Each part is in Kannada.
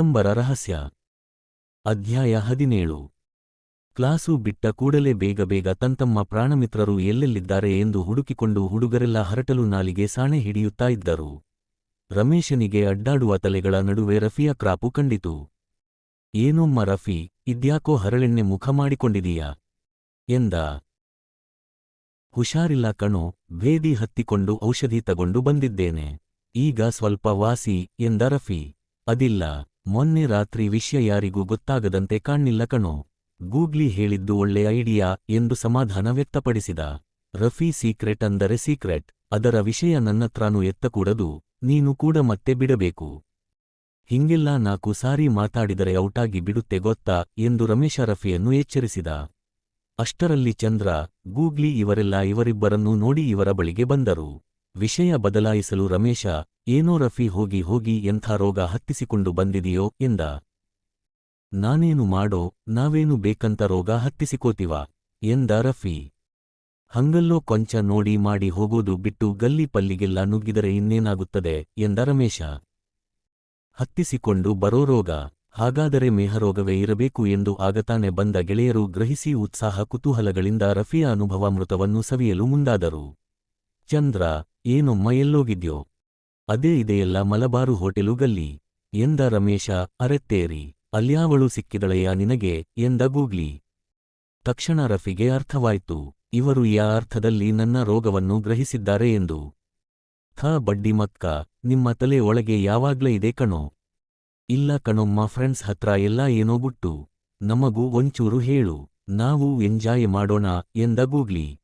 ನಂಬರ ರಹಸ್ಯ. ಅಧ್ಯಾಯ ಹದಿನೇಳು. ಕ್ಲಾಸು ಬಿಟ್ಟ ಕೂಡಲೇ ಬೇಗ ಬೇಗ ತಂತಮ್ಮ ಪ್ರಾಣಮಿತ್ರರು ಎಲ್ಲೆಲ್ಲಿದ್ದಾರೆ ಎಂದು ಹುಡುಕಿಕೊಂಡು ಹುಡುಗರೆಲ್ಲ ಹರಟಲು ನಾಲಿಗೆ ಸಾಣೆ ಹಿಡಿಯುತ್ತಾ ಇದ್ದರು. ರಮೇಶನಿಗೆ ಅಡ್ಡಾಡುವ ತಲೆಗಳ ನಡುವೆ ರಫಿಯ ಕ್ರಾಪು ಕಂಡಿತು. ಏನೋಮ್ಮ ರಫಿ, ಇದ್ಯಾಕೋ ಹರಳೆಣ್ಣೆ ಮುಖ ಮಾಡಿಕೊಂಡಿದೀಯಾ? ಎಂದ. ಹುಷಾರಿಲ್ಲ ಕಣೋ, ಭೇದಿ ಹತ್ತಿಕೊಂಡು ಔಷಧಿ ತಗೊಂಡು ಬಂದಿದ್ದೇನೆ. ಈಗ ಸ್ವಲ್ಪ ವಾಸಿ, ಎಂದ ರಫಿ. ಅದಿಲ್ಲ. ಮೊನ್ನೆ ರಾತ್ರಿ ವಿಷಯ ಯಾರಿಗೂ ಗೊತ್ತಾಗದಂತೆ ಕಾಣ್ನಿಲ್ಲ ಕಣೋ. ಗೂಗ್ಲಿ ಹೇಳಿದ್ದು ಒಳ್ಳೆ ಐಡಿಯಾ ಎಂದು ಸಮಾಧಾನ ವ್ಯಕ್ತಪಡಿಸಿದ. ರಫಿ ಸೀಕ್ರೆಟ್ ಅಂದರೆ ಸೀಕ್ರೆಟ್, ಅದರ ವಿಷಯ ನನ್ನತ್ರಾನು ಎತ್ತಕೂಡದು, ನೀನು ಕೂಡ ಮತ್ತೆ ಬಿಡಬೇಕು. ಹಿಂಗೆಲ್ಲ ನಾಕು ಸಾರಿ ಮಾತಾಡಿದರೆ ಔಟಾಗಿ ಬಿಡುತ್ತೆ ಗೊತ್ತಾ ಎಂದು ರಮೇಶ ರಫಿಯನ್ನು ಎಚ್ಚರಿಸಿದ. ಅಷ್ಟರಲ್ಲಿ ಚಂದ್ರ, ಗೂಗ್ಲಿ ಇವರೆಲ್ಲ ಇವರಿಬ್ಬರನ್ನೂ ನೋಡಿ ಇವರ ಬಳಿಗೆ ಬಂದರು. ವಿಷಯ ಬದಲಾಯಿಸಲು ರಮೇಶ, ಏನೋ ರಫಿ ಹೋಗಿ ಹೋಗಿ ಎಂಥ ರೋಗ ಹತ್ತಿಸಿಕೊಂಡು ಬಂದಿದೆಯೋ ಎಂದ. ನಾನೇನು ಮಾಡೋ, ನಾವೇನು ಬೇಕಂತ ರೋಗ ಹತ್ತಿಸಿಕೋತಿವ, ಎಂದ ರಫಿ. ಹಂಗಲ್ಲೋ ಕೊಂಚ ನೋಡಿ ಮಾಡಿ ಹೋಗೋದು ಬಿಟ್ಟು ಗಲ್ಲಿ ಪಲ್ಲಿಗೆಲ್ಲ ನುಗ್ಗಿದರೆ ಇನ್ನೇನಾಗುತ್ತದೆ, ಎಂದ ರಮೇಶ. ಹತ್ತಿಸಿಕೊಂಡು ಬರೋ ರೋಗ, ಹಾಗಾದರೆ ಮೇಹರೋಗವೇ ಇರಬೇಕು ಎಂದು ಆಗತಾನೆ ಬಂದ ಗೆಳೆಯರು ಗ್ರಹಿಸಿ ಉತ್ಸಾಹ ಕುತೂಹಲಗಳಿಂದ ರಫಿಯ ಅನುಭವಾಮೃತವನ್ನು ಸವಿಯಲು ಮುಂದಾದರು. ಚಂದ್ರ ಏನೊಮ್ಮ ಎಲ್ಲೋಗಿದ್ಯೋ ಅದೇ ಇದೆಯಲ್ಲ ಮಲಬಾರು ಹೋಟೆಲು ಗಲ್ಲಿ. ಎಂದ ರಮೇಶ ಅರೆತ್ತೇರಿ ಅಲ್ಯಾವಳು ಸಿಕ್ಕಿದಳೆಯ ನಿನಗೆ ಎಂದ ಗೂಗ್ಲಿ. ತಕ್ಷಣ ರಫಿಗೆ ಅರ್ಥವಾಯ್ತು, ಇವರು ಯಾ ಅರ್ಥದಲ್ಲಿ ನನ್ನ ರೋಗವನ್ನು ಗ್ರಹಿಸಿದ್ದಾರೆ ಎಂದು. ಥ ಬಡ್ಡಿ ಮಕ್ಕ, ನಿಮ್ಮ ತಲೆ ಒಳಗೆ ಯಾವಾಗ್ಲೇ ಇದೆ ಕಣೋ. ಇಲ್ಲ ಕಣೊಮ್ಮ ಫ್ರೆಂಡ್ಸ್ ಹತ್ರ ಎಲ್ಲ ಏನೋ ಗುಟ್ಟು. ನಮಗೂ ಒಂಚೂರು ಹೇಳು, ನಾವು ಎಂಜಾಯ್ ಮಾಡೋಣ ಎಂದ ಗೂಗ್ಲಿ.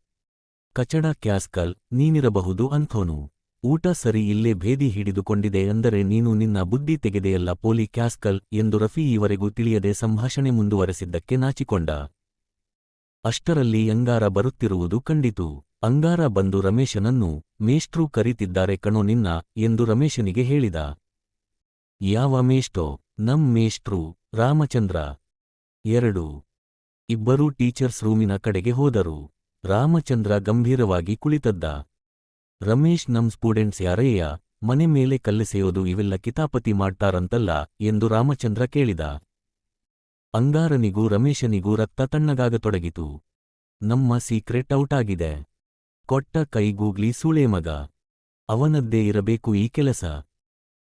ಕಚಡ ಕ್ಯಾಸ್ಕಲ್, ನೀನಿರಬಹುದು ಅಂಥೋನು. ಊಟ ಸರಿ ಇಲ್ಲೇ ಭೇದಿ ಹಿಡಿದುಕೊಂಡಿದೆ ಅಂದರೆ ನೀನು ನಿನ್ನ ಬುದ್ಧಿ ತೆಗೆದೆಯಲ್ಲ ಪೋಲಿ ಕ್ಯಾಸ್ಕಲ್ ಎಂದು ರಫಿ ಈವರೆಗೂ ತಿಳಿಯದೆ ಸಂಭಾಷಣೆ ಮುಂದುವರೆಸಿದ್ದಕ್ಕೆ ನಾಚಿಕೊಂಡ. ಅಷ್ಟರಲ್ಲಿ ಅಂಗಾರ ಬರುತ್ತಿರುವುದು ಕಂಡಿತು. ಅಂಗಾರ ಬಂದು ರಮೇಶನನ್ನು, ಮೇಷ್ಟ್ರು ಕರೀತಿದ್ದಾರೆ ಕಣೋ ನಿನ್ನ ಎಂದು ರಮೇಶನಿಗೆ ಹೇಳಿದ. ಯಾವ ಮೇಷ್ಟೋ? ನಮ್ ಮೇಷ್ಟ್ರು, ರಾಮಚಂದ್ರ. ಎರಡು. ಇಬ್ಬರೂ ಟೀಚರ್ಸ್ ರೂಮಿನ ಕಡೆಗೆ ಹೋದರು. ರಾಮಚಂದ್ರ ಗಂಭೀರವಾಗಿ ಕುಳಿತದ್ದ. ರಮೇಶ್ ನಮ್ ಸ್ಟೂಡೆಂಟ್ಸ್ ಯಾರಯ್ಯ, ಮನೆ ಮೇಲೆ ಕಲ್ಲೆಸೆಯೋದು ಇವೆಲ್ಲ ಕಿತಾಪತಿ ಮಾಡ್ತಾರಂತಲ್ಲ ಎಂದು ರಾಮಚಂದ್ರ ಕೇಳಿದ. ಅಂಗಾರನಿಗೂ ರಮೇಶನಿಗೂ ರಕ್ತ ತಣ್ಣಗಾಗತೊಡಗಿತು. ನಮ್ಮ ಸೀಕ್ರೆಟ್ ಔಟ್ ಆಗಿದೆ ಕೊಟ್ಟ ಕೈಗೂಗ್ಲಿ ಸೂಳೆ ಮಗ. ಅವನದ್ದೇ ಇರಬೇಕು ಈ ಕೆಲಸ.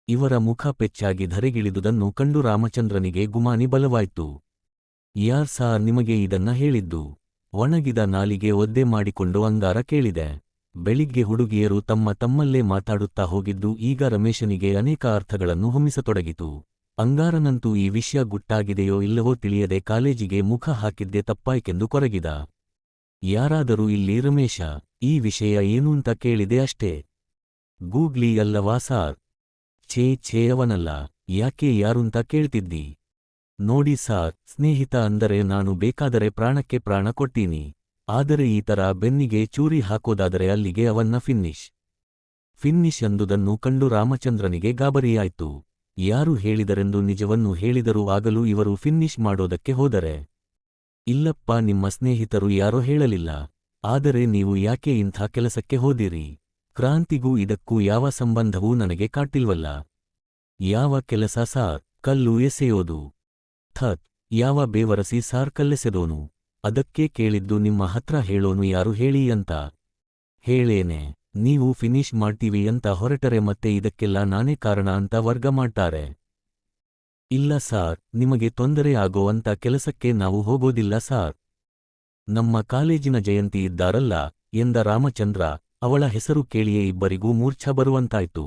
ಇವರ ಮುಖ ಪೆಚ್ಚಾಗಿ ಧರೆಗಿಳಿದುದನ್ನು ಕಂಡು ರಾಮಚಂದ್ರನಿಗೆ ಗುಮಾನಿ ಬಲವಾಯ್ತು. ಯಾರ್ ಸಾರ್ ನಿಮಗೆ ಇದನ್ನ ಹೇಳಿದ್ದು? ಒಣಗಿದ ನಾಲಿಗೆ ಒದ್ದೆ ಮಾಡಿಕೊಂಡು ಅಂಗಾರ ಕೇಳಿದೆ. ಬೆಳಿಗ್ಗೆ ಹುಡುಗಿಯರು ತಮ್ಮ ತಮ್ಮಲ್ಲೇ ಮಾತಾಡುತ್ತಾ ಹೋಗಿದ್ದು ಈಗ ರಮೇಶನಿಗೆ ಅನೇಕ ಅರ್ಥಗಳನ್ನು ಹೊಮ್ಮಿಸತೊಡಗಿತು. ಅಂಗಾರನಂತೂ ಈ ವಿಷಯ ಗುಟ್ಟಾಗಿದೆಯೋ ಇಲ್ಲವೋ ತಿಳಿಯದೆ ಕಾಲೇಜಿಗೆ ಮುಖ ಹಾಕಿದ್ದೆ ತಪ್ಪಾಯ್ಕೆಂದು ಕೊರಗಿದ. ಯಾರಾದರೂ ಇಲ್ಲಿ ರಮೇಶ, ಈ ವಿಷಯ ಏನೂಂತ ಕೇಳಿದೆ ಅಷ್ಟೇ. ಗೂಗ್ಲಿ ಅಲ್ಲವಾ ಸಾರ್? ಛೇ ಛೇ ಅವನಲ್ಲ, ಯಾಕೆ ಯಾರುಂತ ಕೇಳ್ತಿದ್ದಿ? ನೋಡಿ ಸಾರ್, ಸ್ನೇಹಿತ ಅಂದರೆ ನಾನು ಬೇಕಾದರೆ ಪ್ರಾಣಕ್ಕೆ ಪ್ರಾಣ ಕೊಟ್ಟೀನಿ ಆದರೆ ಈ ತರ ಬೆನ್ನಿಗೆ ಚೂರಿ ಹಾಕೋದಾದರೆ ಅಲ್ಲಿಗೆ ಅವನ್ನ ಫಿನ್ನಿಶ್. ಫಿನ್ನಿಶ್ ಅಂದುದನ್ನು ಕಂಡು ರಾಮಚಂದ್ರನಿಗೆ ಗಾಬರಿಯಾಯ್ತು. ಯಾರು ಹೇಳಿದರೆಂದು ನಿಜವನ್ನು ಹೇಳಿದರೂ ಆಗಲೂ ಇವರು ಫಿನ್ನಿಶ್ ಮಾಡೋದಕ್ಕೆ ಹೋದರೆ. ಇಲ್ಲಪ್ಪ, ನಿಮ್ಮ ಸ್ನೇಹಿತರು ಯಾರೋ ಹೇಳಲಿಲ್ಲ. ಆದರೆ ನೀವು ಯಾಕೆ ಇಂಥ ಕೆಲಸಕ್ಕೆ ಹೋದಿರಿ? ಕ್ರಾಂತಿಗೂ ಇದಕ್ಕೂ ಯಾವ ಸಂಬಂಧವೂ ನನಗೆ ಕಾಟಿಲ್ವಲ್ಲ ಯಾವ ಕೆಲಸ ಸಾರ್, ಕಲ್ಲು ಎಸೆಯೋದು. ಥತ್, ಯಾವ ಬೇವರಸಿ ಸಾರ್ ಕಲ್ಲೆಸೆದೋನು? ಅದಕ್ಕೆ ಕೇಳಿದ್ದು ನಿಮ್ಮ ಹತ್ರ ಹೇಳೋನು ಯಾರು ಹೇಳಿ ಅಂತ. ಹೇಳೇನೆ, ನೀವು ಫಿನಿಶ್ ಮಾಡ್ತೀವಿ ಅಂತ ಹೊರಟರೆ ಮತ್ತೆ ಇದಕ್ಕೆಲ್ಲ ನಾನೇ ಕಾರಣ ಅಂತ ವರ್ಗ ಮಾಡ್ತಾರೆ. ಇಲ್ಲ ಸಾರ್, ನಿಮಗೆ ತೊಂದರೆ ಆಗೋ ಅಂತ ಕೆಲಸಕ್ಕೆ ನಾವು ಹೋಗೋದಿಲ್ಲ ಸಾರ್. ನಮ್ಮ ಕಾಲೇಜಿನ ಜಯಂತಿ ಇದ್ದಾರಲ್ಲ, ಎಂದ ರಾಮಚಂದ್ರ, ಅವಳ ಹೆಸರು ಕೇಳಿಯೇ ಇಬ್ಬರಿಗೂ ಮೂರ್ಛ ಬರುವಂತಾಯ್ತು.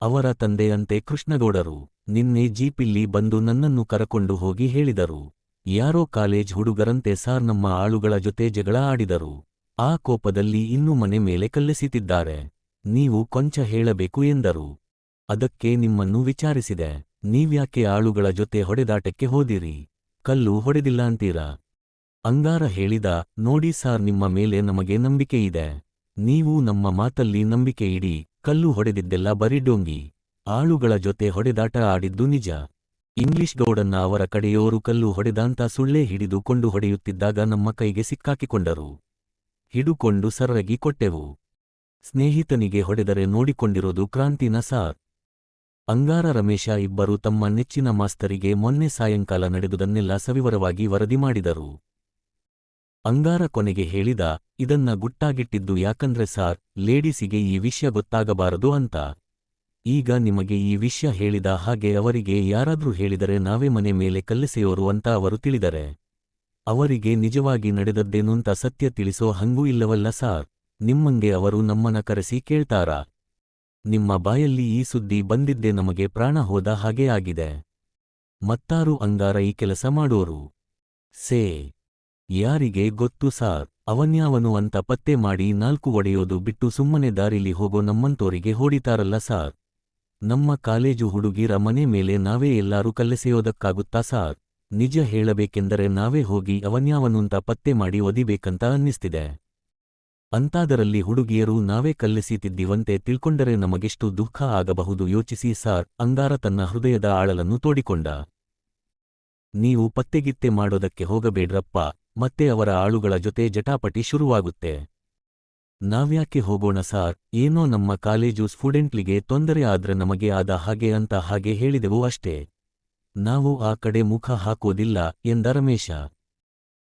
ಅವರ ತಂದೆಯಂತೆ ಕೃಷ್ಣಗೌಡರು. ನಿನ್ನೆ ಜೀಪಿಲ್ಲಿ ಬಂದು ನನ್ನನ್ನು ಕರಕೊಂಡು ಹೋಗಿ ಹೇಳಿದರು. ಯಾರೋ ಕಾಲೇಜ್ ಹುಡುಗರಂತೆ ಸಾರ್ ನಮ್ಮ ಆಳುಗಳ ಜೊತೆ ಜಗಳ ಆಡಿದರು. ಆ ಕೋಪದಲ್ಲಿ ಇನ್ನೂ ಮನೆ ಮೇಲೆ ಕಲ್ಲೆಸಿತಿದ್ದಾರೆ. ನೀವು ಕೊಂಚ ಹೇಳಬೇಕು ಎಂದರು. ಅದಕ್ಕೆ ನಿಮ್ಮನ್ನು ವಿಚಾರಿಸಿದೆ. ನೀವ್ಯಾಕೆ ಆಳುಗಳ ಜೊತೆ ಹೊಡೆದಾಟಕ್ಕೆ ಹೋದಿರಿ? ಕಲ್ಲು ಹೊಡೆದಿಲ್ಲ ಅಂತೀರಾ? ಅಂಗಾರ ಹೇಳಿದ, ನೋಡಿ ಸಾರ್ ನಿಮ್ಮ ಮೇಲೆ ನಮಗೆ ನಂಬಿಕೆ ಇದೆ ನೀವು ನಮ್ಮ ಮಾತಲ್ಲಿ ನಂಬಿಕೆ ಇಡಿ ಕಲ್ಲು ಹೊಡೆದಿದ್ದೆಲ್ಲ ಬರೀ ಡೋಂಗಿ. ಆಳುಗಳ ಜೊತೆ ಹೊಡೆದಾಟ ಆಡಿದ್ದು ನಿಜ. ಇಂಗ್ಲಿಷ್ ಗೌಡನ್ನ ಅವರ ಕಡೆಯೋರು ಕಲ್ಲು ಹೊಡೆದಾಂತ ಸುಳ್ಳೇ ಹಿಡಿದು ಕೊಂಡು ಹೊಡೆಯುತ್ತಿದ್ದಾಗ ನಮ್ಮ ಕೈಗೆ ಸಿಕ್ಕಾಕಿಕೊಂಡರು. ಹಿಡುಕೊಂಡು ಸರಗಿ ಕೊಟ್ಟೆವು. ಸ್ನೇಹಿತನಿಗೆ ಹೊಡೆದರೆ ನೋಡಿಕೊಂಡಿರೋದು ಕ್ರಾಂತಿನ ಸಾರ್. ಅಂಗಾರ ರಮೇಶ ಇಬ್ಬರು ತಮ್ಮ ನೆಚ್ಚಿನ ಮಾಸ್ತರಿಗೆ ಮೊನ್ನೆ ಸಾಯಂಕಾಲ ನಡೆದುದನ್ನೆಲ್ಲ ಸವಿವರವಾಗಿ ವರದಿ ಮಾಡಿದರು. ಅಂಗಾರ ಕೊನೆಗೆ ಹೇಳಿದ, ಇದನ್ನ ಗುಟ್ಟಾಗಿಟ್ಟಿದ್ದು ಯಾಕಂದ್ರೆ ಸಾರ್, ಲೇಡೀಸಿಗೆ ಈ ವಿಷಯ ಗೊತ್ತಾಗಬಾರದು ಅಂತ. ಈಗ ನಿಮಗೆ ಈ ವಿಷಯ ಹೇಳಿದ ಹಾಗೆ ಅವರಿಗೆ ಯಾರಾದ್ರೂ ಹೇಳಿದರೆ ನಾವೇ ಮನೆ ಮೇಲೆ ಕಲ್ಲೆಸೆಯೋರು ಅಂತ ಅವರು ತಿಳಿದರೆ. ಅವರಿಗೆ ನಿಜವಾಗಿ ನಡೆದದ್ದೇನುಂತ ಸತ್ಯ ತಿಳಿಸೋ ಹಂಗೂ ಇಲ್ಲವಲ್ಲ ಸಾರ್. ನಿಮ್ಮಂಗೆ ಅವರು ನಮ್ಮನ ಕರೆಸಿ ಕೇಳ್ತಾರ? ನಿಮ್ಮ ಬಾಯಲ್ಲಿ ಈ ಸುದ್ದಿ ಬಂದಿದ್ದೇ ನಮಗೆ ಪ್ರಾಣ ಹೋದ ಹಾಗೆ ಆಗಿದೆ. ಮತ್ತಾರು ಅಂಗಾರ ಈ ಕೆಲಸ ಮಾಡೋರು? ಸೇ, ಯಾರಿಗೆ ಗೊತ್ತು ಸಾರ್. ಅವನ್ಯಾವನು ಅಂತ ಪತ್ತೆ ಮಾಡಿ ನಾಲ್ಕು ಒಡೆಯೋದು ಬಿಟ್ಟು ಸುಮ್ಮನೆ ದಾರಿಲಿ ಹೋಗೋ ನಮ್ಮಂತೋರಿಗೆ ಹೊಡಿತಾರಲ್ಲ ಸಾರ್. ನಮ್ಮ ಕಾಲೇಜು ಹುಡುಗಿರ ಮನೆ ಮೇಲೆ ನಾವೇ ಎಲ್ಲಾರೂ ಕಲ್ಲೆಸೆಯೋದಕ್ಕಾಗುತ್ತಾ ಸಾರ್? ನಿಜ ಹೇಳಬೇಕೆಂದರೆ ನಾವೇ ಹೋಗಿ ಅವನ್ಯಾವನುಂತ ಪತ್ತೆ ಮಾಡಿ ಒದಿಬೇಕಂತ ಅನ್ನಿಸ್ತಿದೆ. ಅಂತಾದರಲ್ಲಿ ಹುಡುಗಿಯರು ನಾವೇ ಕಲ್ಲೆಸೀತಿದ್ದಿವಂತೆ ತಿಳ್ಕೊಂಡರೆ ನಮಗೆಷ್ಟು ದುಃಖ ಆಗಬಹುದು ಯೋಚಿಸಿ ಸಾರ್, ಅಂಗಾರ ತನ್ನ ಹೃದಯದ ಆಳಲನ್ನು ತೋಡಿಕೊಂಡ. ನೀವು ಪತ್ತೆಗಿತ್ತೆ ಮಾಡೋದಕ್ಕೆ ಹೋಗಬೇಡ್ರಪ್ಪ, ಮತ್ತೆ ಅವರ ಆಳುಗಳ ಜೊತೆ ಜಟಾಪಟಿ ಶುರುವಾಗುತ್ತೆ. ನಾವ್ಯಾಕೆ ಹೋಗೋಣ ಸಾರ್? ಏನೋ ನಮ್ಮ ಕಾಲೇಜು ಸ್ಟೂಡೆಂಟ್ಲಿಗೆ ತೊಂದರೆ ಆದ್ರ ನಮಗೆ ಆದ ಹಾಗೆ ಅಂತ ಹಾಗೆ ಹೇಳಿದೆವು ಅಷ್ಟೇ. ನಾವು ಆ ಕಡೆ ಮುಖ ಹಾಕೋದಿಲ್ಲ, ಎಂದ ರಮೇಶ.